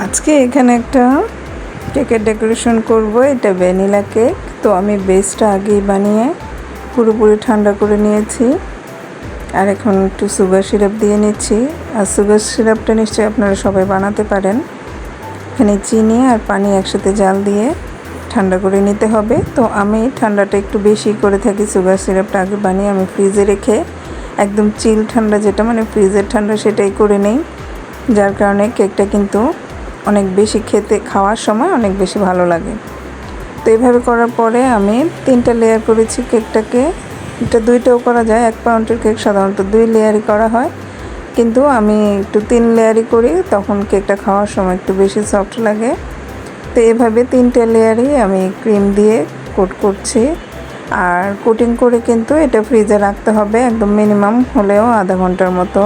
আজকে এখানে একটা কেকের ডেকোরেশন করব। এটা ভ্যানিলা কেক। তো আমি বেসটা আগেই বানিয়ে পুরোপুরি ঠান্ডা করে নিয়েছি। আর এখন একটু সুগার সিরাপ দিয়ে নিচ্ছি। আর সুগার সিরাপটা নিশ্চয়ই আপনারা সবাই বানাতে পারেন। এখানে চিনি আর পানি একসাথে জাল দিয়ে ঠান্ডা করে নিতে হবে। তো আমি ঠান্ডাটা একটু বেশি করে থাকি, সুগার সিরাপটা আগে বানিয়ে আমি ফ্রিজে রেখে একদম চিল ঠান্ডা যেটা মানে ফ্রিজের ঠান্ডা সেটাই করে নেই। যার কারণে কেকটা কিন্তু অনেক বেশি খেতে, খাওয়ার সময় অনেক বেশি ভালো লাগে। তো এইভাবে করার পরে আমি তিনটা লেয়ার করেছি কেকটাকে। এটা দুইটাও করা যায়, এক পাউন্ডের কেক সাধারণত দুই লেয়ারই করা হয়। কিন্তু আমি একটু তিন লেয়ারই করি, তখন কেকটা খাওয়ার সময় একটু বেশি সফট লাগে। তো এভাবে তিনটে লেয়ারই আমি ক্রিম দিয়ে কোট করছি। আর কোটিং করে কিন্তু এটা ফ্রিজে রাখতে হবে, একদম মিনিমাম হলেও আধা ঘণ্টার মতো।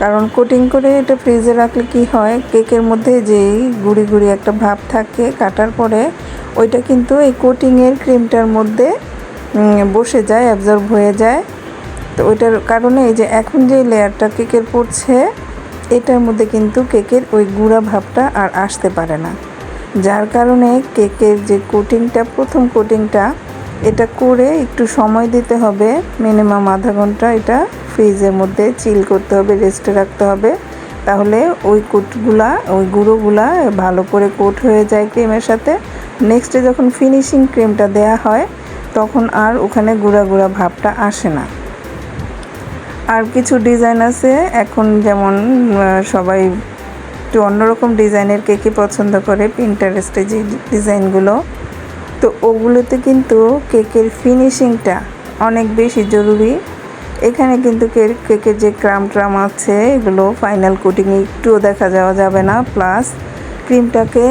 কারণ কোটিং করে এটা ফ্রিজে রাখলে কি হয় কেকের মধ্যে যেই গুড়ি গুড়ি একটা ভাব থাকে, কাটার পরে ওইটা কিন্তু এই কোটিংয়ের ক্রিমটার মধ্যে বসে যায় অ্যাবজর্ব হয়ে যায়। তো ওইটার কারণে এই যে এখন যে লেয়ারটা কেকের পড়ছে, এটার মধ্যে কিন্তু কেকের ওই গুঁড়া ভাবটা আর আসতে পারে না। যার কারণে কেকের যে কোটিংটা প্রথম কোটিংটা এটা করে একটু সময় দিতে হবে মিনিমাম আধা ঘণ্টা এটা ফ্রিজের মধ্যে চিল করতে হবে, রেস্টে রাখতে হবে। তাহলে ওই কোটগুলা, ওই গুঁড়োগুলা ভালো করে কোট হয়ে যায় ক্রিমের সাথে। নেক্সটে যখন ফিনিশিং ক্রিমটা দেয়া হয়, তখন আর ওখানে গুঁড়া গুঁড়া ভাবটা আসে না। আর কিছু ডিজাইন আছে, এখন যেমন সবাই একটু অন্যরকম ডিজাইনের কেকই পছন্দ করে পিন্টারেস্টে যে ডিজাইনগুলো তো ওগুলোতে কিন্তু কেকের ফিনিশিংটা অনেক বেশি জরুরি। এখানে কিন্তু কেকের যে ক্রাম ট্রাম আছে, এগুলো ফাইনাল কোটিংয়ে একটুও দেখা যাওয়া যাবে না। প্লাস ক্রিমটাকে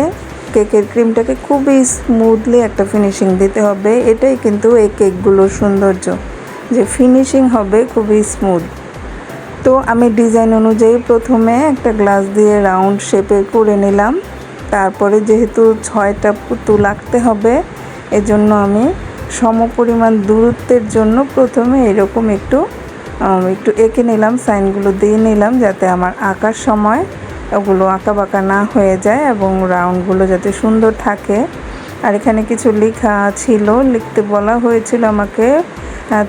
কেকের ক্রিমটাকে খুবই স্মুথলি একটা ফিনিশিং দিতে হবে। এটাই কিন্তু এই কেকগুলোর সৌন্দর্য, যে ফিনিশিং হবে খুবই স্মুথ তো আমি ডিজাইন অনুযায়ী প্রথমে একটা গ্লাস দিয়ে রাউন্ড শেপে করে নিলাম। তারপরে যেহেতু ছয়টা পুতুল আঁকতে হবে, এজন্য আমি সম পরিমাণ দূরত্বের জন্য প্রথমে এরকম একটু একটু এঁকে নিলাম, সাইনগুলো দিয়ে নিলাম যাতে আমার আঁকার সময় ওগুলো আঁকা বাঁকা না হয়ে যায় এবং রাউন্ডগুলো যাতে সুন্দর থাকে। আর এখানে কিছু লেখা ছিল, লিখতে বলা হয়েছিল আমাকে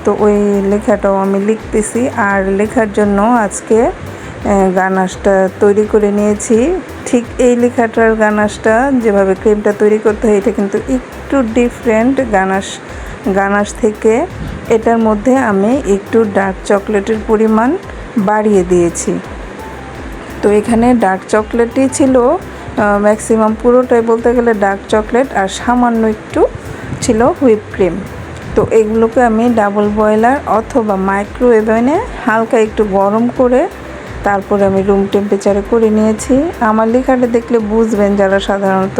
তো ওই লেখাটাও আমি লিখতেছি। আর লেখার জন্য আজকে গানাসটা তৈরি করে নিয়েছি। ঠিক এই লেখাটার গানাসটা যেভাবে ক্রিমটা তৈরি করতে হয়, এটা কিন্তু একটু ডিফারেন্ট গানাস গানাস থেকে এটার মধ্যে আমি একটু ডার্ক চকলেটের পরিমাণ বাড়িয়ে দিয়েছি। তো এখানে ডার্ক চকলেটই ছিল ম্যাক্সিমাম পুরোটাই বলতে গেলে ডার্ক চকলেট আর সামান্য একটু ছিল হুইপ ক্রিম তো এগুলোকে আমি ডাবল বয়লার অথবা মাইক্রোওয়েভেনে হালকা একটু গরম করে তারপরে আমি রুম টেম্পারেচারে করে নিয়েছি। আমার লেখাটা দেখলে বুঝবেন যারা সাধারণত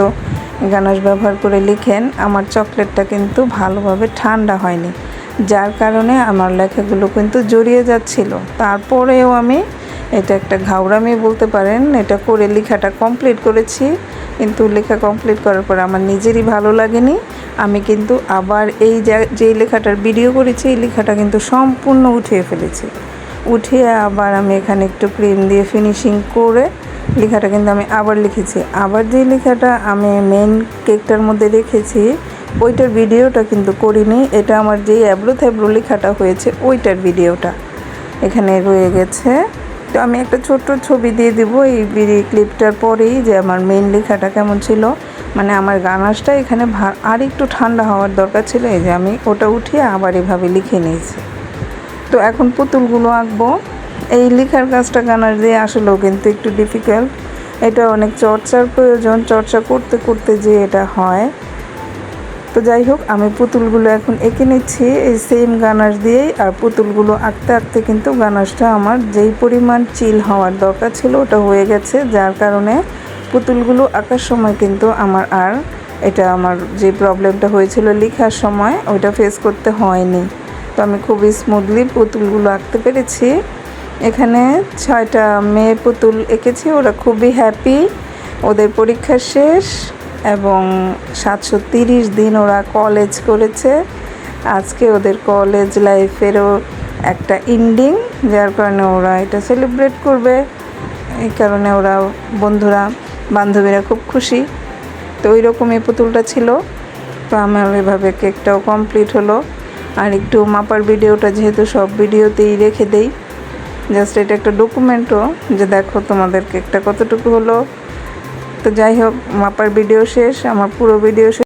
গানাশ ব্যবহার করে লিখেন, আমার চকলেটটা কিন্তু ভালোভাবে ঠান্ডা হয়নি, যার কারণে আমার লেখাগুলো কিন্তু জড়িয়ে যাচ্ছিল। তারপরেও আমি, এটা একটা ঘাওড়ামি বলতে পারেন, এটা করে লেখাটা কমপ্লিট করেছি, কিন্তু লেখা কমপ্লিট করার পর আমার নিজেরই ভালো লাগেনি। আমি কিন্তু আবার এই যেই লেখাটার ভিডিও করেছি, এই লেখাটা কিন্তু সম্পূর্ণ উঠিয়ে ফেলেছি। উঠিয়ে আবার আমি এখানে একটু ক্রিম দিয়ে ফিনিশিং করে লেখাটা কিন্তু আমি আবার লিখেছি। আবার যে লেখাটা আমি মেন কেকটার মধ্যে রেখেছি, ওইটার ভিডিওটা কিন্তু করিনি। এটা আমার যেই অ্যাব্রো থ্যাব্রো লেখাটা হয়েছে, ওইটার ভিডিওটা এখানে রয়ে গেছে। তো আমি একটা ছোট্ট ছবি দিয়ে দিব এই ক্লিপটার পরেই যে আমার মেন লেখাটা কেমন ছিল। মানে আমার গানাসটা এখানে আর একটু ঠান্ডা হওয়ার দরকার ছিল, এই যে আমি ওটা উঠিয়ে আবার এভাবে লিখে নিয়েছি। তো এখন পুতুলগুলো আঁকবো। এই লেখার কাজটা গানার দিয়ে আসলেও কিন্তু একটু ডিফিকাল্ট এটা অনেক চর্চার প্রয়োজন, চর্চা করতে করতে যে এটা হয়। তো যাই হোক, আমি পুতুলগুলো এখন এঁকে নিচ্ছি, এই সেম গানাস দিয়েই, আর পুতুলগুলো আঁকতে আঁকতে কিন্তু গানাসটা আমার যেই পরিমাণ চিল হওয়ার দরকার ছিল ওটা হয়ে গেছে। যার কারণে পুতুলগুলো আঁকার সময় কিন্তু আমার আর এটা আমার যে প্রবলেমটা হয়েছিল লেখার সময়, ওইটা ফেস করতে হয়নি। তো আমি খুবই স্মুথলি পুতুলগুলো আঁকতে পেরেছি। এখানে ছয়টা মেয়ে পুতুল এঁকেছি, ওরা খুবই হ্যাপি ওদের পরীক্ষা শেষ এবং সাতশো তিরিশ দিন ওরা কলেজ করেছে। আজকে ওদের কলেজ লাইফেরও একটা ইন্ডিং যার কারণে ওরা এটা সেলিব্রেট করবে। এই কারণে ওরা বন্ধুরা, বান্ধবীরা খুব খুশি। তো ওই রকমই পুতুলটা ছিল। তো আমার এভাবে কেকটাও কমপ্লিট হলো। আর একটু মাপার ভিডিওটা যেহেতু সব ভিডিওতেই রেখে দেই। জাস্ট এটা একটা ডকুমেন্টও যে দেখো তোমাদের কেকটা কতটুকু হলো। তো যাই হোক, মাপার ভিডিও শেষ, আমার পুরো ভিডিও শেষ।